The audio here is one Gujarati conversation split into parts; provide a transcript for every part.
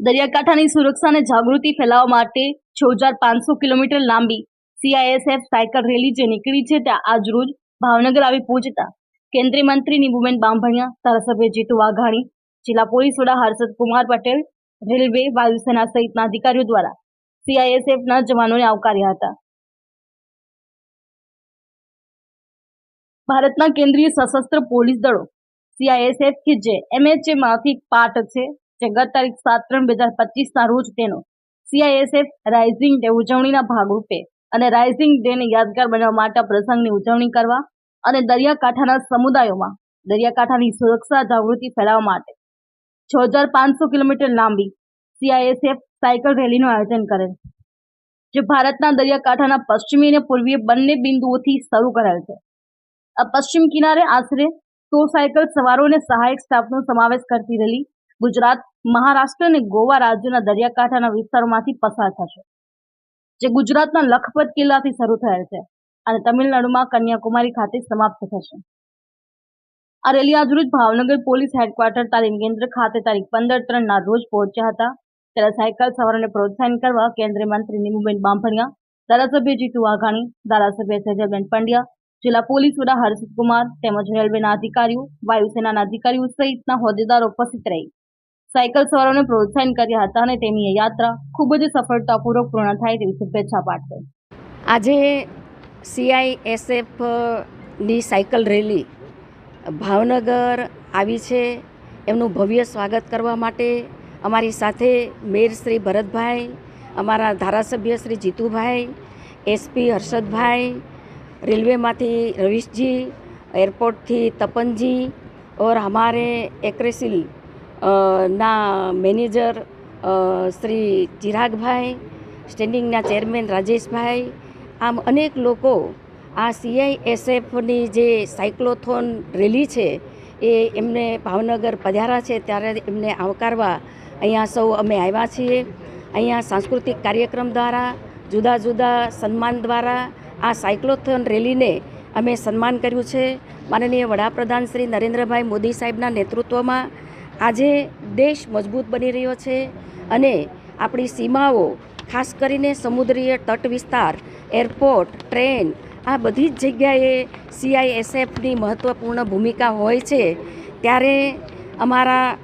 દરિયાકાંઠાની સુરક્ષા અને જાગૃતિ ફેલાવવા માટે છ હજાર પાંચસો કિલોમીટર લાંબી સીઆઈએસએફ સાયકલ રેલી જે નીકળી છે, ત્યાં આજરોજ ભાવનગર આવી પહોંચતા કેન્દ્રીય મંત્રી નીબુબેન બાંભણિયા ધારાસભ્ય જીતુ વાઘાણી, જિલ્લા પોલીસ વડા હર્ષદ કુમાર પટેલ, રેલવે, વાયુસેના સહિતના અધિકારીઓ દ્વારા સીઆઈએસએફના જવાનોને આવકાર્યા હતા. ભારતના કેન્દ્રીય સશસ્ત્ર પોલીસ દળો સીઆઈએસએફ કે જે એમએચએમાંથી પાર્ટ છે જે ગત તારીખ સાત ત્રણ બે હજાર પચીસના રોજ તેનો સીઆઈએસએફ રાઇઝિંગ ડે ઉજવણીના ભાગરૂપે અને રાઇઝિંગ ડેને યાદગાર બનાવવા માટે પ્રસંગની ઉજવણી કરવા અને દરિયાકાંઠાના સમુદાયોમાં દરિયાકાંઠાની સુરક્ષા જાગૃતિ ફેલાવવા માટે છ હજાર પાંચસો કિલોમીટર લાંબી સીઆઈએસએફ સાયકલ રેલીનું આયોજન કરેલ જે ભારતના દરિયાકાંઠાના પશ્ચિમી અને પૂર્વીય બંને બિંદુઓથી શરૂ કરાયેલ છે. આ પશ્ચિમ કિનારે આશરે સો સાયકલ સવારો અને સહાયક સ્ટાફનો સમાવેશ કરતી રેલી ગુજરાત, મહારાષ્ટ્ર અને ગોવા રાજ્યના દરિયાકાંઠાના વિસ્તારોમાંથી પસાર થશે, જે ગુજરાતના લખપત કિલ્લાથી શરૂ થયેલ છે અને તમિલનાડુમાં કન્યાકુમારી ખાતે સમાપ્ત થશે. આ રેલી આજરોજ ભાવનગર પોલીસ હેડક્વાર્ટર તાલીમ કેન્દ્ર ખાતે તારીખ પંદર ત્રણના રોજ પહોંચ્યા હતા. ત્યારે સાયકલ સવારોને પ્રોત્સાહન કરવા કેન્દ્રીય મંત્રી નીમુબેન બાંભણિયા, ધારાસભ્ય જીતુ વાઘાણી, ધારાસભ્ય સજયબેન પંડ્યા, જિલ્લા પોલીસ વડા હર્ષિત કુમાર તેમજ રેલવેના અધિકારીઓ, વાયુસેનાના અધિકારીઓ સહિતના હોદ્દેદારો ઉપસ્થિત રહી. સાયકલ સવારોને પ્રોત્સાહન કર્યા હતા અને તેમની યાત્રા ખૂબ જ સફળતાપૂર્વક પૂર્ણ થાય તેવી શુભેચ્છા પાઠવે આજે સીઆઈએસએફની સાયકલ રેલી ભાવનગર આવી છે. એમનું ભવ્ય સ્વાગત કરવા માટે અમારી સાથે મેયર શ્રી ભરતભાઈ, અમારા ધારાસભ્ય શ્રી જીતુભાઈ એસપી હર્ષદભાઈ, રેલવેમાંથી રવીશજી, એરપોર્ટથી તપનજી, ઓર અમારે એક્રેસિલ ના મેનેજર શ્રી ચિરાગભાઈ, સ્ટેન્ડિંગના ચેરમેન રાજેશભાઈ, આમ અનેક લોકો આ સીઆઈએસએફની જે સાયક્લોથોન રેલી છે, એ એમને ભાવનગર પધારા છે, ત્યારે એમને આવકારવા અહીંયા સૌ અમે આવ્યા છીએ. અહીંયા સાંસ્કૃતિક કાર્યક્રમ દ્વારા, જુદા જુદા સન્માન દ્વારા આ સાયક્લોથોન રેલીને અમે સન્માન કર્યું છે. માનનીય વડાપ્રધાન શ્રી નરેન્દ્રભાઈ મોદી સાહેબના નેતૃત્વમાં આજે દેશ મજબૂત બની રહ્યો છે અને આપણી સીમાઓ, ખાસ કરીને સમુદ્રીય તટ વિસ્તાર, એરપોર્ટ, ટ્રેન, આ બધી જ જગ્યાએ સીઆઈએસએફની મહત્ત્વપૂર્ણ ભૂમિકા હોય છે. ત્યારે અમારા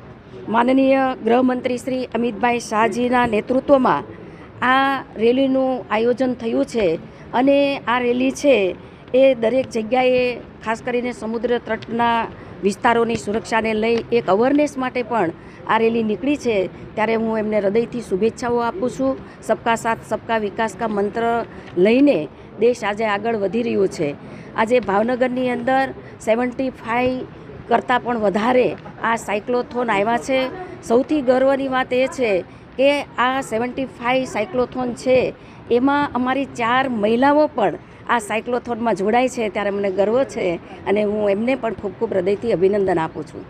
માનનીય ગૃહમંત્રી શ્રી અમિતભાઈ શાહજીના નેતૃત્વમાં આ રેલીનું આયોજન થયું છે અને આ રેલી છે એ દરેક જગ્યાએ, ખાસ કરીને સમુદ્ર તટના વિસ્તારોની સુરક્ષાને લઈ એક અવેરનેસ માટે પણ આ રેલી નીકળી છે. ત્યારે હું એમને હૃદયથી શુભેચ્છાઓ આપું છું. સબકા સાથ, સબકા વિકાસ કા મંત્ર લઈને દેશ આજે આગળ વધી રહ્યું છે. આજે ભાવનગરની અંદર સેવન્ટી ફાઈવ કરતાં પણ વધારે આ સાયક્લોથોન આવ્યા છે. સૌથી ગર્વની વાત એ છે કે આ સેવન્ટી ફાઈવ સાયક્લોથોન છે. એમાં અમારી ચાર મહિલાઓ પણ આ સાયક્લોથોનમાં જોડાય છે, ત્યારે મને ગર્વ છે અને હું એમને પણ ખૂબ ખૂબ હૃદયથી અભિનંદન આપું છું.